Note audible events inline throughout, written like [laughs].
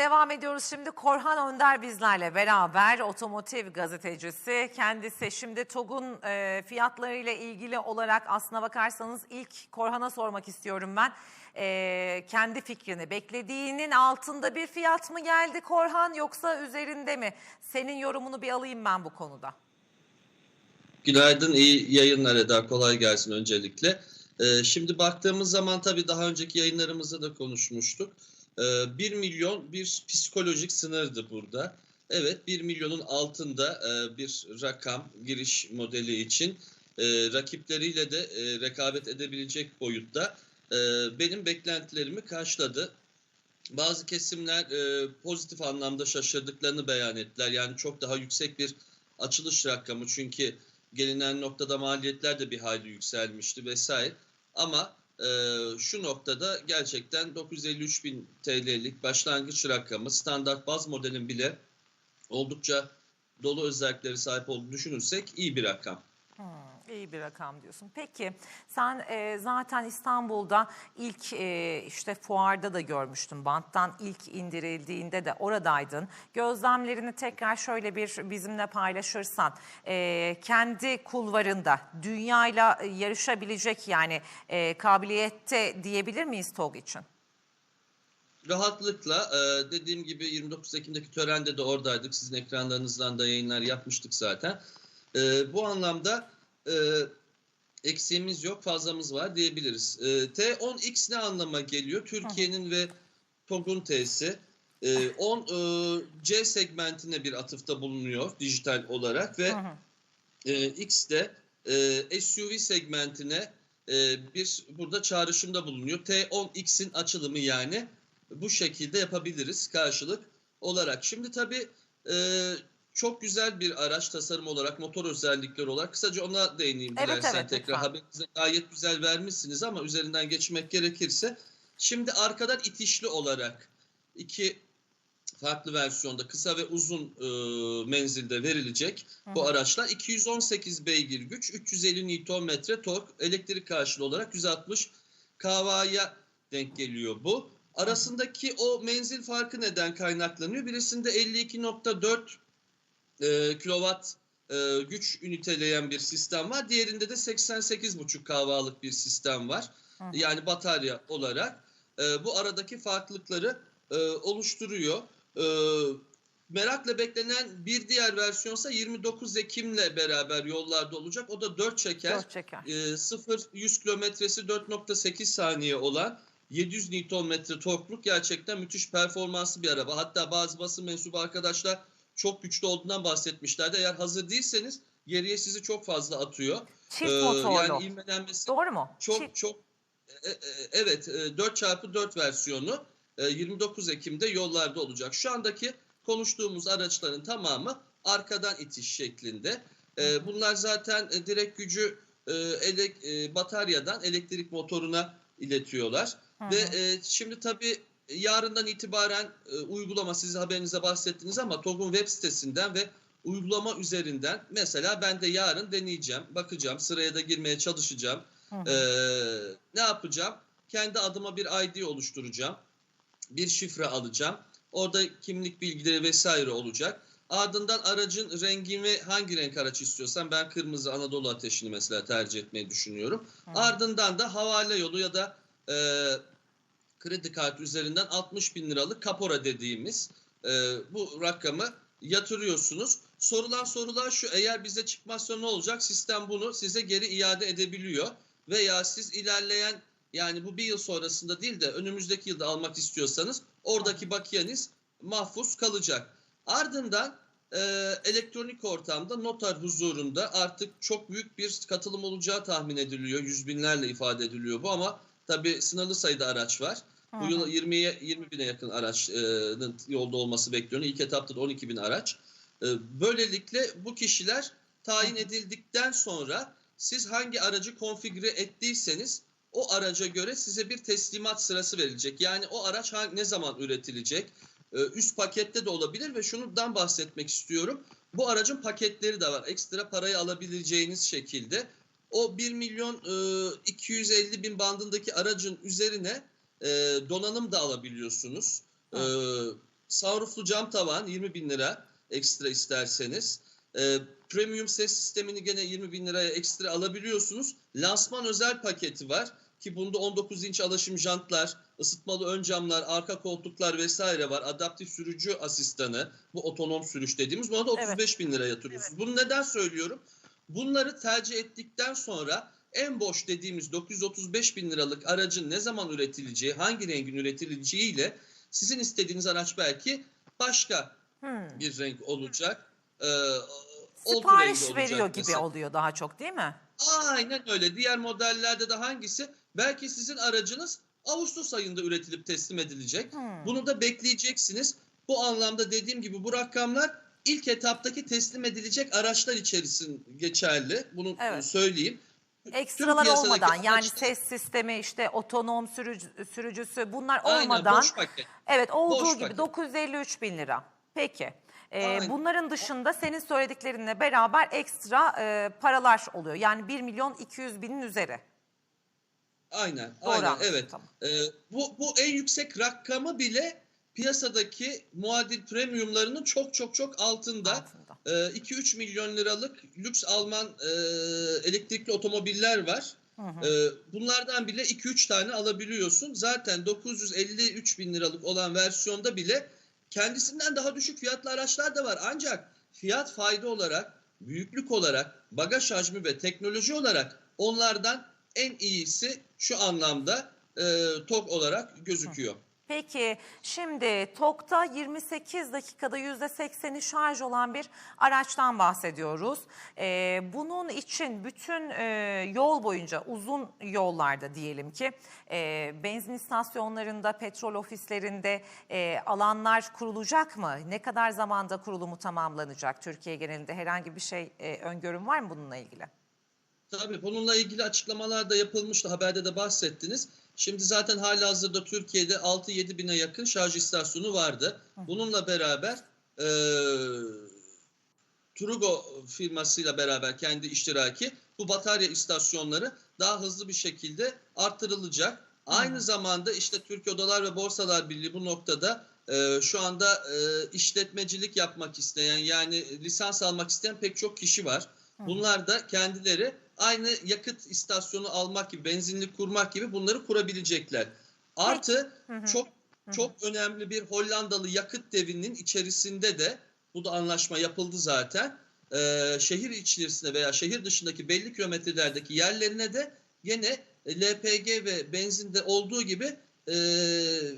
Devam ediyoruz şimdi Korhan Önder bizlerle beraber otomotiv gazetecisi. Kendisi şimdi TOG'un e, fiyatlarıyla ilgili olarak aslına bakarsanız ilk Korhan'a sormak istiyorum ben. E, kendi fikrini beklediğinin altında bir fiyat mı geldi Korhan yoksa üzerinde mi? Senin yorumunu bir alayım ben bu konuda. Günaydın, iyi yayınlar Eda. Kolay gelsin öncelikle. Ee, şimdi baktığımız zaman tabii daha önceki yayınlarımızda da konuşmuştuk. Ee, 1 milyon bir psikolojik sınırdı burada. Evet 1 milyonun altında e, bir rakam giriş modeli için e, rakipleriyle de e, rekabet edebilecek boyutta e, benim beklentilerimi karşıladı. Bazı kesimler e, pozitif anlamda şaşırdıklarını beyan ettiler. Yani çok daha yüksek bir açılış rakamı çünkü gelinen noktada maliyetler de bir hayli yükselmişti vesaire. Ama e, şu noktada gerçekten 953 bin TL'lik başlangıç rakamı standart baz modelin bile oldukça dolu özellikleri sahip olduğunu düşünürsek iyi bir rakam. Hmm, iyi bir rakam diyorsun. Peki sen e, zaten İstanbul'da ilk e, işte fuarda da görmüştün. Banttan ilk indirildiğinde de oradaydın. Gözlemlerini tekrar şöyle bir bizimle paylaşırsan. e, kendi kulvarında dünyayla yarışabilecek yani e, kabiliyette diyebilir miyiz TOG için? Rahatlıkla e, dediğim gibi 29 Ekim'deki törende de oradaydık. Sizin ekranlarınızdan da yayınlar yapmıştık zaten. E, bu anlamda e, eksiğimiz yok, fazlamız var diyebiliriz. E, T10X ne anlama geliyor? Türkiye'nin ve TOG'un T'si. E, 10 e, C segmentine bir atıfta bulunuyor dijital olarak ve e, X de e, SUV segmentine e, bir burada çağrışımda bulunuyor. T10X'in açılımı yani bu şekilde yapabiliriz karşılık olarak. Şimdi tabii e, çok güzel bir araç tasarım olarak, motor özellikleri olarak kısaca ona değineyim Evet, dilersen evet, tekrar. lütfen. Haberinize gayet güzel vermişsiniz ama üzerinden geçmek gerekirse. Şimdi arkadan itişli olarak iki farklı versiyonda kısa ve uzun e, menzilde verilecek bu araçlar 218 beygir güç, 350 Nm tork, elektrik karşılığı olarak 160 kW'ya denk geliyor bu. Arasındaki o menzil farkı neden kaynaklanıyor? Birisinde 52.4 e, kilowatt e, güç üniteleyen bir sistem var. Diğerinde de 88.5 kW'lık bir sistem var. Yani batarya olarak. E, bu aradaki farklılıkları e, oluşturuyor. E, merakla beklenen bir diğer versiyonsa 29 Ekim'le beraber yollarda olacak. O da 4 çeker. Dört çeker. E, 0-100 kilometresi 4.8 saniye olan 700 Nm torkluk gerçekten müthiş performanslı bir araba. Hatta bazı basın mensubu arkadaşlar çok güçlü olduğundan bahsetmişlerdi. Eğer hazır değilseniz geriye sizi çok fazla atıyor. Çift Ee, motorlu. Yani ivmelenmesi Doğru mu? çok Çift- çok e, e, evet e, 4x4 versiyonu e, 29 Ekim'de yollarda olacak. Şu andaki konuştuğumuz araçların tamamı arkadan itiş şeklinde. E, Bunlar zaten e, direkt gücü e, elek, e, bataryadan elektrik motoruna iletiyorlar. Ve e, şimdi tabii yarından itibaren e, uygulama siz haberinize bahsettiniz ama TOG'un web sitesinden ve uygulama üzerinden mesela ben de yarın deneyeceğim, bakacağım, sıraya da girmeye çalışacağım. E, ne yapacağım? Kendi adıma bir ID oluşturacağım. Bir şifre alacağım. Orada kimlik bilgileri vesaire olacak. Ardından aracın rengini hangi renk araç istiyorsam ben kırmızı Anadolu ateşini mesela tercih etmeyi düşünüyorum. Ardından da havale yolu ya da e, kredi kartı üzerinden 60 bin liralık kapora dediğimiz e, bu rakamı yatırıyorsunuz. Sorulan sorular şu eğer bize çıkmazsa ne olacak? Sistem bunu size geri iade edebiliyor. Veya siz ilerleyen yani bu bir yıl sonrasında değil de önümüzdeki yılda almak istiyorsanız oradaki bakiyeniz mahfuz kalacak. Ardından e, elektronik ortamda noter huzurunda artık çok büyük bir katılım olacağı tahmin ediliyor. Yüz binlerle ifade ediliyor bu ama tabii sınırlı sayıda araç var. Bu yıl 20'ye 20 bine yakın araçın yolda olması bekleniyor. İlk etapta da 12 bin araç. E, Böylelikle bu kişiler tayin edildikten sonra siz hangi aracı konfigüre ettiyseniz o araca göre size bir teslimat sırası verilecek. Yani o araç ne zaman üretilecek? Ee, Üst pakette de olabilir ve şundan bahsetmek istiyorum. Bu aracın paketleri de var. Ekstra parayı alabileceğiniz şekilde. O 1 milyon e, 250 bin bandındaki aracın üzerine e, donanım da alabiliyorsunuz. E, sunrooflu cam tavan 20 bin lira ekstra isterseniz. Ee, premium ses sistemini gene 20 bin liraya ekstra alabiliyorsunuz. Lansman özel paketi var ki bunda 19 inç alaşım jantlar, ısıtmalı ön camlar, arka koltuklar vesaire var. Adaptif sürücü asistanı, bu otonom sürüş dediğimiz buna da 35 bin lira yatırıyorsunuz. Bunu neden söylüyorum? Bunları tercih ettikten sonra en boş dediğimiz 935 bin liralık aracın ne zaman üretileceği, hangi rengin üretileceğiyle sizin istediğiniz araç belki başka Hmm. bir renk olacak. Ee, Sipariş olacak veriyor gibi mesela. oluyor daha çok değil mi? Aynen öyle. Diğer modellerde de hangisi? Belki sizin aracınız Ağustos ayında üretilip teslim edilecek. Hmm. Bunu da bekleyeceksiniz. Bu anlamda dediğim gibi bu rakamlar ilk etaptaki teslim edilecek araçlar içerisinde geçerli. Bunu Evet. söyleyeyim. Ekstralar olmadan yani araçlar- ses sistemi işte otonom sürücü, sürücüsü bunlar Aynen olmadan boş paket. evet olduğu boş gibi paket. 953 bin lira. Peki. Ee, bunların dışında senin söylediklerinle beraber ekstra e, paralar oluyor. Yani 1 milyon 200 binin üzeri. Aynen, Doğru aynen anladım, evet. tamam. Ee, bu bu en yüksek rakamı bile piyasadaki muadil premiumlarının çok çok çok altında. Altında. Ee, 2-3 milyon liralık lüks Alman e, elektrikli otomobiller var. Ee, bunlardan bile 2-3 tane alabiliyorsun. Zaten 953 bin liralık olan versiyonda bile kendisinden daha düşük fiyatlı araçlar da var. Ancak fiyat fayda olarak, büyüklük olarak, bagaj hacmi ve teknoloji olarak onlardan en iyisi şu anlamda e, TOG olarak gözüküyor. Peki şimdi TOK'ta 28 dakikada %80'i şarj olan bir araçtan bahsediyoruz. Ee, bunun için bütün e, yol boyunca uzun yollarda diyelim ki e, benzin istasyonlarında, petrol ofislerinde e, alanlar kurulacak mı? Ne kadar zamanda kurulumu tamamlanacak Türkiye genelinde? Herhangi bir şey e, öngörüm var mı bununla ilgili? Tabii bununla ilgili açıklamalar da yapılmıştı. Haberde de bahsettiniz. Şimdi zaten hala hazırda Türkiye'de 6-7 bine yakın şarj istasyonu vardı. Bununla beraber e, Trugo firmasıyla beraber kendi iştiraki bu batarya istasyonları daha hızlı bir şekilde artırılacak. Aynı zamanda işte Türkiye Odalar ve Borsalar Birliği bu noktada e, şu anda e, işletmecilik yapmak isteyen yani lisans almak isteyen pek çok kişi var. Bunlar da kendileri aynı yakıt istasyonu almak gibi, benzinlik kurmak gibi bunları kurabilecekler. Artı çok çok önemli bir Hollandalı yakıt devinin içerisinde de bu da anlaşma yapıldı zaten. Ee, şehir içerisinde veya şehir dışındaki belli kilometrelerdeki yerlerine de gene LPG ve benzinde olduğu gibi e,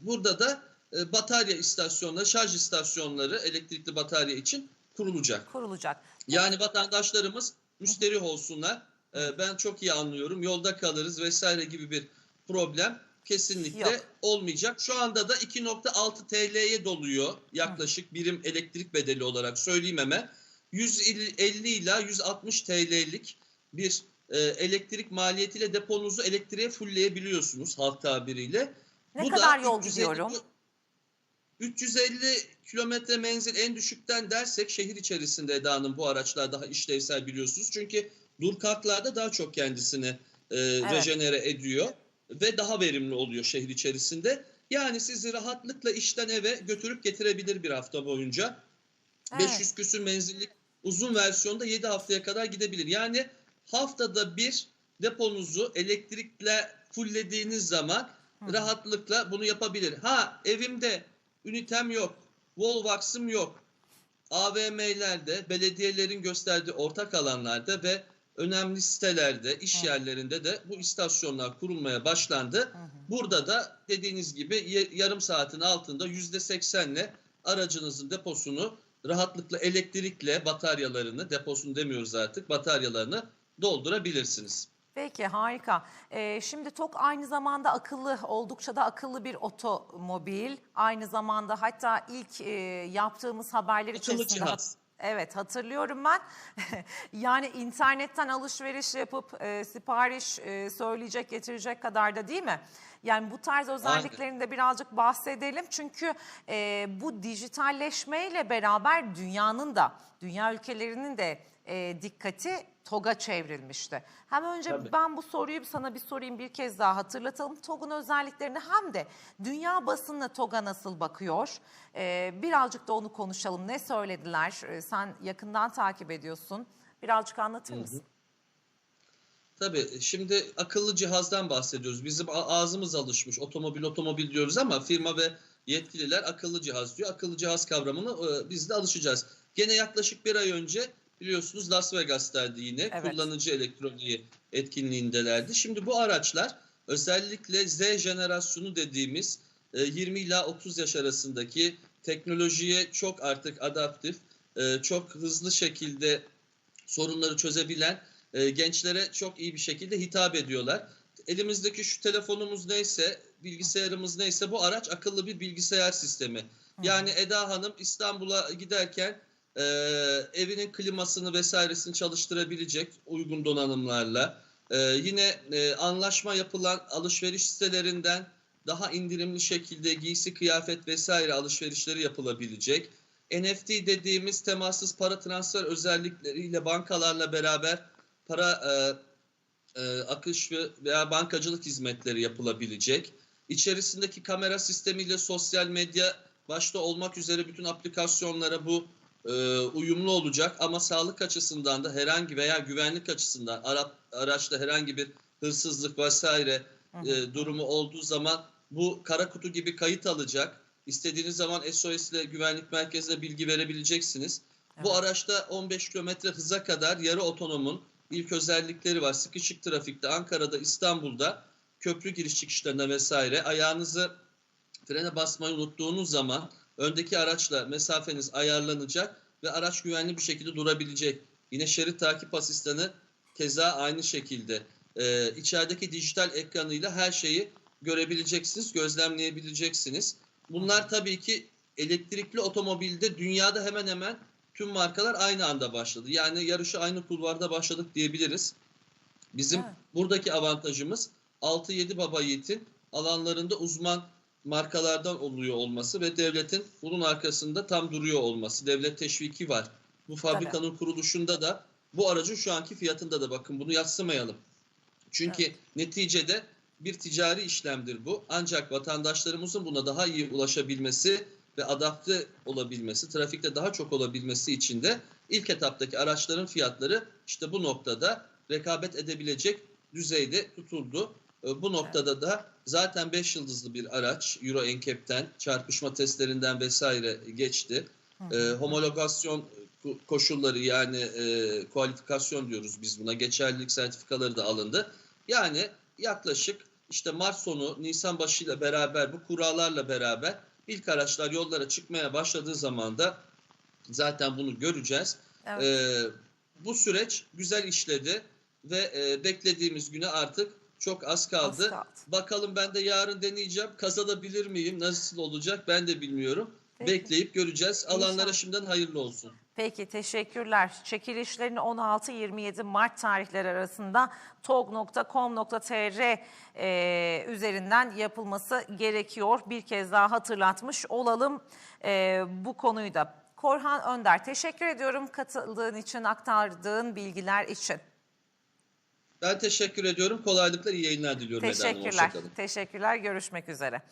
burada da e, batarya istasyonları, şarj istasyonları elektrikli batarya için kurulacak. Kurulacak. Yani vatandaşlarımız müsterih olsunlar. Ee, ben çok iyi anlıyorum. Yolda kalırız vesaire gibi bir problem kesinlikle Yok. olmayacak. Şu anda da 2.6 TL'ye doluyor yaklaşık birim elektrik bedeli olarak söyleyeyim hemen. 150 ila 160 TL'lik bir e, elektrik maliyetiyle deponuzu elektriğe fullleyebiliyorsunuz halk tabiriyle. Ne Bu kadar da yol 350 gidiyorum? 350 kilometre menzil en düşükten dersek şehir içerisinde Eda Hanım bu araçlar daha işlevsel biliyorsunuz. Çünkü dur kalklarda daha çok kendisini e, rejenere ediyor ve daha verimli oluyor şehir içerisinde. Yani sizi rahatlıkla işten eve götürüp getirebilir bir hafta boyunca. Evet. 500 küsür menzillik uzun versiyonda 7 haftaya kadar gidebilir. Yani haftada bir deponuzu elektrikle fulllediğiniz zaman rahatlıkla bunu yapabilir. Ha evimde ünitem yok, Volvax'ım yok. AVM'lerde, belediyelerin gösterdiği ortak alanlarda ve önemli sitelerde, iş yerlerinde de bu istasyonlar kurulmaya başlandı. Burada da dediğiniz gibi yarım saatin altında %80'le aracınızın deposunu rahatlıkla elektrikle bataryalarını, deposunu demiyoruz artık, bataryalarını doldurabilirsiniz. Peki harika. Ee, şimdi TOK aynı zamanda akıllı, oldukça da akıllı bir otomobil. Aynı zamanda hatta ilk e, yaptığımız haberler Akıllı içerisinde... cihaz. Evet hatırlıyorum ben. [laughs] yani internetten alışveriş yapıp e, sipariş e, söyleyecek getirecek kadar da değil mi? Yani bu tarz özelliklerini de birazcık bahsedelim. Çünkü e, bu dijitalleşmeyle beraber dünyanın da, dünya ülkelerinin de e, dikkati TOG'a çevrilmişti. Hem önce Tabii. ben bu soruyu sana bir sorayım bir kez daha hatırlatalım. TOG'un özelliklerini hem de dünya basını TOG'a nasıl bakıyor? E, birazcık da onu konuşalım. Ne söylediler? E, sen yakından takip ediyorsun. Birazcık anlatır mısın? Tabii şimdi akıllı cihazdan bahsediyoruz. Bizim ağzımız alışmış otomobil otomobil diyoruz ama firma ve yetkililer akıllı cihaz diyor. Akıllı cihaz kavramını e, biz de alışacağız. Gene yaklaşık bir ay önce biliyorsunuz Las Vegas'taydı yine Evet. kullanıcı elektroniği etkinliğindelerdi. Şimdi bu araçlar özellikle Z jenerasyonu dediğimiz e, 20 ila 30 yaş arasındaki teknolojiye çok artık adaptif, e, çok hızlı şekilde sorunları çözebilen e, gençlere çok iyi bir şekilde hitap ediyorlar. Elimizdeki şu telefonumuz neyse, bilgisayarımız neyse bu araç akıllı bir bilgisayar sistemi. Yani Eda Hanım İstanbul'a giderken e, evinin klimasını vesairesini çalıştırabilecek uygun donanımlarla. E, yine e, anlaşma yapılan alışveriş sitelerinden daha indirimli şekilde giysi, kıyafet vesaire alışverişleri yapılabilecek. NFT dediğimiz temassız para transfer özellikleriyle bankalarla beraber para e, e, akış ve veya bankacılık hizmetleri yapılabilecek. İçerisindeki kamera sistemiyle sosyal medya başta olmak üzere bütün aplikasyonlara bu e, uyumlu olacak ama sağlık açısından da herhangi veya güvenlik açısından ara, araçta herhangi bir hırsızlık vesaire e, durumu olduğu zaman bu kara kutu gibi kayıt alacak. İstediğiniz zaman SOS ile güvenlik merkezine bilgi verebileceksiniz. Bu Evet. araçta 15 kilometre hıza kadar yarı otonomun ilk özellikleri var. Sıkışık trafikte Ankara'da, İstanbul'da köprü giriş çıkışlarında vesaire ayağınızı frene basmayı unuttuğunuz zaman öndeki araçla mesafeniz ayarlanacak ve araç güvenli bir şekilde durabilecek. Yine şerit takip asistanı keza aynı şekilde. Ee, içerideki dijital ekranıyla her şeyi görebileceksiniz, gözlemleyebileceksiniz. Bunlar tabii ki elektrikli otomobilde dünyada hemen hemen tüm markalar aynı anda başladı. Yani yarışı aynı kulvarda başladık diyebiliriz. Bizim Evet. buradaki avantajımız 6-7 baba yiğitin alanlarında uzman markalardan oluyor olması ve devletin bunun arkasında tam duruyor olması. Devlet teşviki var. Bu fabrikanın kuruluşunda da bu aracın şu anki fiyatında da bakın bunu yatsımayalım. Çünkü neticede bir ticari işlemdir bu. Ancak vatandaşlarımızın buna daha iyi ulaşabilmesi ve adapte olabilmesi, trafikte daha çok olabilmesi için de ilk etaptaki araçların fiyatları işte bu noktada rekabet edebilecek düzeyde tutuldu. E, Bu noktada da zaten 5 yıldızlı bir araç Euro NCAP'ten çarpışma testlerinden vesaire geçti. E, homologasyon ko- koşulları yani e, kualifikasyon diyoruz biz buna. Geçerlilik sertifikaları da alındı. Yani yaklaşık işte Mart sonu Nisan başıyla beraber bu kurallarla beraber ilk araçlar yollara çıkmaya başladığı zaman da zaten bunu göreceğiz. Evet. Ee, bu süreç güzel işledi ve e, beklediğimiz güne artık çok az kaldı. Az kaldı. Bakalım ben de yarın deneyeceğim. Kazanabilir miyim? Nasıl olacak? Ben de bilmiyorum. Peki. Bekleyip göreceğiz. Alanlara şimdiden hayırlı olsun. Peki teşekkürler. Çekilişlerin 16-27 Mart tarihleri arasında tog.com.tr e, üzerinden yapılması gerekiyor. Bir kez daha hatırlatmış olalım e, bu konuyu da. Korhan Önder teşekkür ediyorum katıldığın için, aktardığın bilgiler için. Ben teşekkür ediyorum. Kolaylıklar, iyi yayınlar diliyorum. Hanım. Teşekkürler. Teşekkürler. Görüşmek üzere.